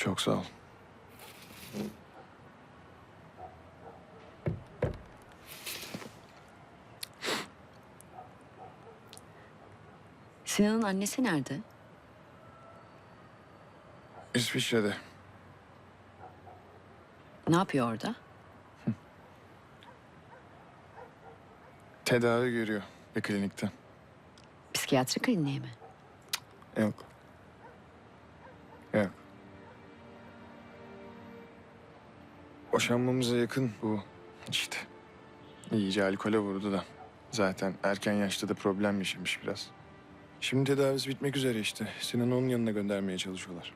Çok sağ ol. Sinan'ın annesi nerede? İsviçre'de. Ne yapıyor orada? Tedavi görüyor bir klinikte. Psikiyatri kliniği mi? Yok. Boşanmamıza yakın bu işte. İyice alkole vurdu da. Zaten erken yaşta da problem yaşamış biraz. Şimdi tedavisi bitmek üzere işte. Sinan'ı onun yanına göndermeye çalışıyorlar.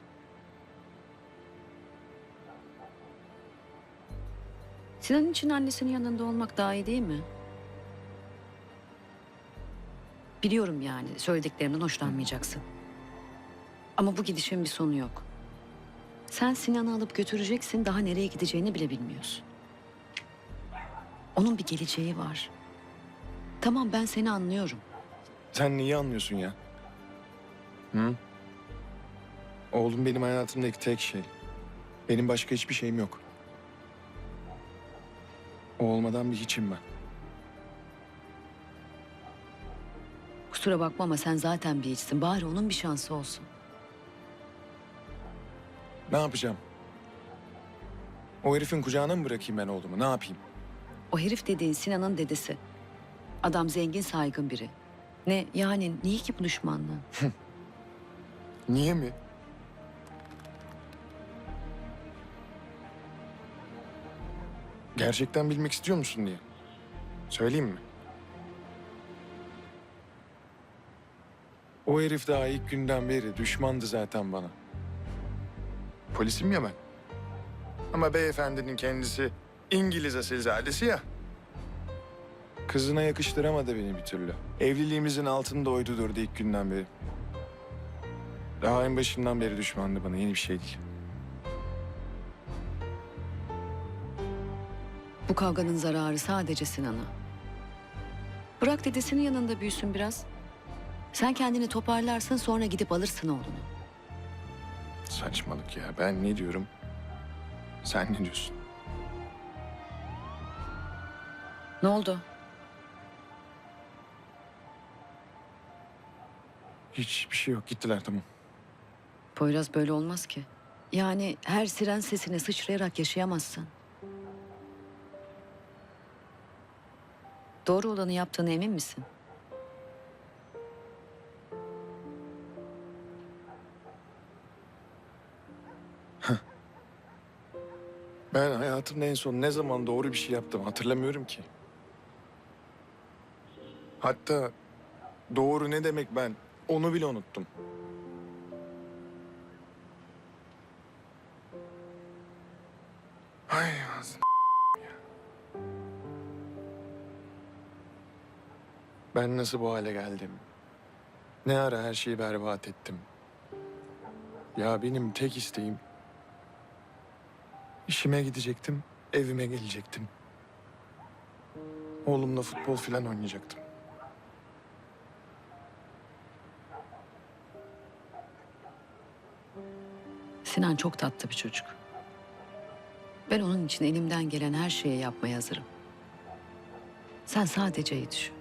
Sinan için annesinin yanında olmak daha iyi değil mi? Biliyorum yani söylediklerimden hoşlanmayacaksın. Ama bu gidişin bir sonu yok. Sen Sinan'ı alıp götüreceksin daha nereye gideceğini bile bilmiyorsun. Onun bir geleceği var. Tamam ben seni anlıyorum. Sen neyi anlıyorsun ya? Hı? Oğlum benim hayatımdaki tek şey. Benim başka hiçbir şeyim yok. O olmadan bir hiçim ben. Kusura bakma ama sen zaten bir içsin. Bari onun bir şansı olsun. Ne yapacağım? O herifin kucağına mı bırakayım ben oğlumu? Ne yapayım? O herif dediğin Sinan'ın dedesi. Adam zengin saygın biri. Ne yani niye ki bu düşmanlığı? Niye mi? Gerçekten bilmek istiyor musun diye. Söyleyeyim mi? O herif daha ilk günden beri düşmandı zaten bana. Polisim ya ben. Ama beyefendinin kendisi İngiliz asilzadesi ya. Kızına yakıştıramadı beni bir türlü. Evliliğimizin altında oydu durdu ilk günden beri. Daha en başından beri düşmandı bana. Yeni bir şey değil. Bu kavganın zararı sadece Sinan'a. Bırak dedesinin yanında büyüsün biraz. Sen kendini toparlarsın sonra gidip alırsın oğlunu. Saçmalık ya. Ben ne diyorum? Sen ne diyorsun? Ne oldu? Hiçbir şey yok. Gittiler tamam. Poyraz böyle olmaz ki. Yani her siren sesine sıçrayarak yaşayamazsın. Doğru olanı yaptığına emin misin? Ben hayatımda en son ne zaman doğru bir şey yaptım hatırlamıyorum ki. Hatta doğru ne demek ben onu bile unuttum. Ay. Ben nasıl bu hale geldim? Ne ara her şeyi berbat ettim? Ya benim tek isteğim İşime gidecektim, evime gelecektim. Oğlumla futbol falan oynayacaktım. Sinan çok tatlı bir çocuk. Ben onun için elimden gelen her şeyi yapmaya hazırım. Sen sadece iyi düşün.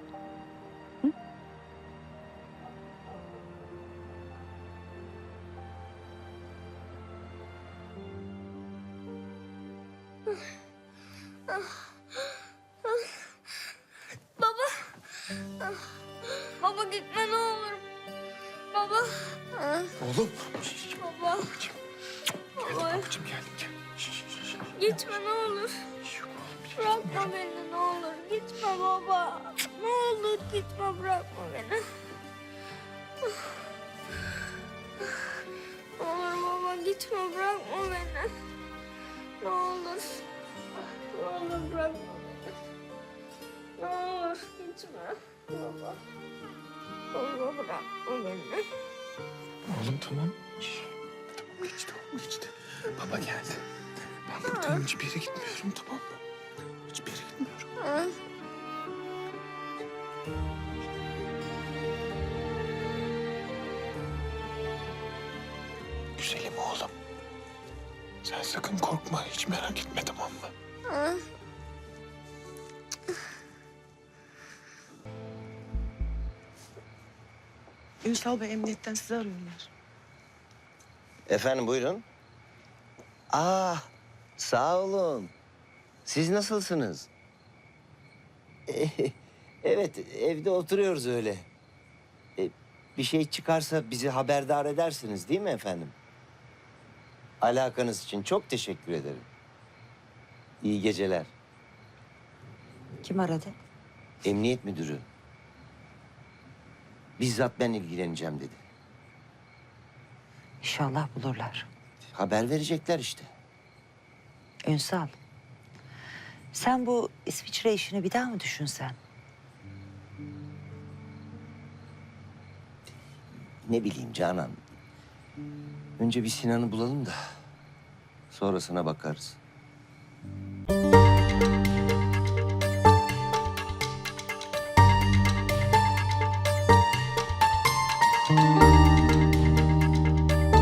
Baba. Baba gitme ne olur. Baba. Oğlum. Baba. Baba. Babacığım gel. gel. Gitme ne olur. Bırakma beni ne olur. Gitme baba. Ne olur gitme bırakma beni. Ne olur baba gitme bırakma beni. Ne olur. Ne olur bırakma beni. Ne olur gitme baba. Baba bırakma beni. Oğlum tamam. Tamam geçti oğlum geçti. Baba geldi. Ben buradan hiçbir yere gitmiyorum tamam mı? Hiçbir yere gitmiyorum. Güzelim oğlum. Sen sakın korkma. Hiç merak etme tamam mı? Ünsal Bey emniyetten sizi arıyorlar. Efendim buyurun. Aa, sağ olun. Siz nasılsınız? evet, evde oturuyoruz öyle. E, Bir şey çıkarsa bizi haberdar edersiniz değil mi efendim? Alakanız için çok teşekkür ederim. İyi geceler. Kim aradı? Emniyet müdürü. Bizzat ben ilgileneceğim dedi. İnşallah bulurlar. Haber verecekler işte. Ünsal. Sen bu İsviçre işini bir daha mı düşünsen? Ne bileyim Canan. Önce bir Sinan'ı bulalım da sonrasına bakarız. thank you